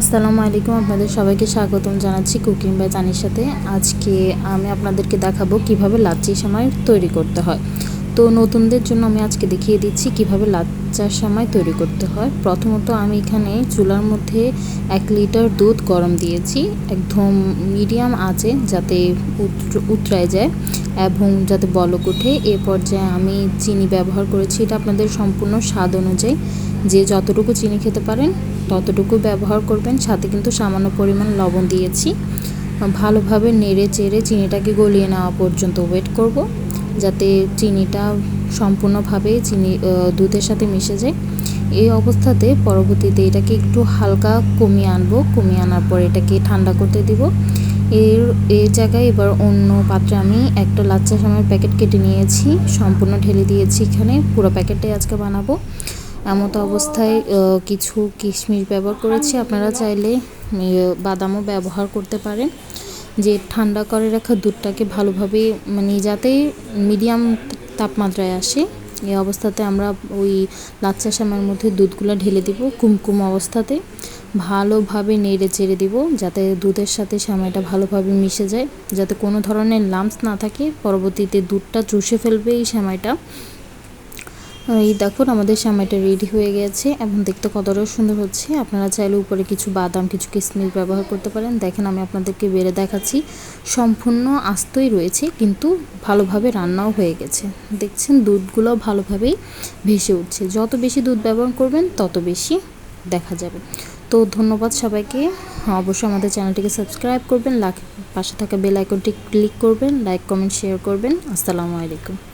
আসসালামু আলাইকুম, আপনাদের সবাইকে স্বাগতম জানাচ্ছি কুকিং বাই তানির সাথে। আজকে আমি আপনাদেরকে দেখাবো কীভাবে লাচ্ছি সময় তৈরি করতে হয়। তো নতুনদের জন্য আমি আজকে দেখিয়ে দিচ্ছি কীভাবে লাচ্চার সময় তৈরি করতে হয়। প্রথমত আমি এখানে চুলার মধ্যে এক লিটার দুধ গরম দিয়েছি, একদম মিডিয়াম আছে যাতে উতরায় যায় এবং যাতে বলক ওঠে। এ পর্যায়ে আমি চিনি ব্যবহার করেছি, এটা আপনাদের সম্পূর্ণ স্বাদ অনুযায়ী যে যতটুকু চিনি খেতে পারেন, ততটুকু ব্যবহার করবেন। সাথে কিন্তু সামান্য পরিমাণ লবণ দিয়েছি। ভালোভাবে নেড়ে চেড়ে চিনিটাকে গলিয়ে নেওয়া পর্যন্ত ওয়েট করব, যাতে চিনিটা সম্পূর্ণভাবে চিনি দুধের সাথে মিশে যায়। এই অবস্থাতে পরবর্তীতে এটাকে একটু হালকা কমিয়ে আনব। কমিয়ে আনার পর এটাকে ঠান্ডা করতে দিব। এর এই জায়গায় এবার অন্য পাত্রে আমি একটা লাচ্চা সময়ের প্যাকেট কেটে নিয়েছি। সম্পূর্ণ ঢেলে দিয়েছি এখানে। পুরো প্যাকেটটাই আজকে বানাবো। এমতো অবস্থায় কিছু কিশমিশ ব্যবহার করেছি। আপনারা চাইলে বাদামও ব্যবহার করতে পারেন। যে ঠান্ডা করে রাখা দুধটাকে ভালোভাবে মানে যাতে মিডিয়াম তাপমাত্রায় আসে এই অবস্থাতে আমরা ওই লাচ্চা শ্যামার মধ্যে দুধগুলো ঢেলে দিব কুমকুম অবস্থাতে। ভালোভাবে নেড়ে চেড়ে দিব, যাতে দুধের সাথে শ্যামাইটা ভালোভাবে মিশে যায়। যাতে কোনো ধরনের লাম্পস না থাকে, পরবর্তীতে দুধটা চুষে ফেলবে এই শ্যামাইটা এই দেখুন, আমাদের সামাইটা রেডি হয়ে গেছে। এবং দেখতে কতটা সুন্দর হচ্ছে। আপনারা চাইলে উপরে কিছু বাদাম, কিছু কিশমিশ ব্যবহার করতে পারেন। দেখেন, আমি আপনাদেরকে বেড়ে দেখাচ্ছি। সম্পূর্ণ আস্তই রয়েছে, কিন্তু ভালোভাবে রান্নাও হয়ে গেছে। দেখছেন, দুধগুলো ভালোভাবেই ভেসে উঠছে। যত বেশি দুধ ব্যবহার করবেন, তত বেশি দেখা যাবে। তো ধন্যবাদ সবাইকে। অবশ্যই আমাদের চ্যানেলটিকে সাবস্ক্রাইব করবেন লাখ পাশে থাকা বেল আইকনটি ক্লিক করবেন, লাইক, কমেন্ট, শেয়ার করবেন। আসসালামু আলাইকুম।